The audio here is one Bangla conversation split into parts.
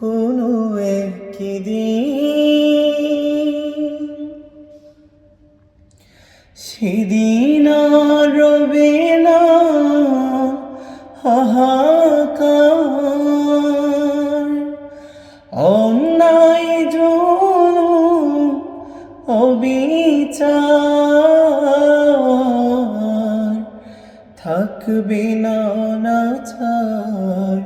কোনো সেদিন আর রবে না হাহাকার। অবিচার। থাকবে না অনাচার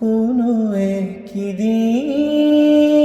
কোনো একদিন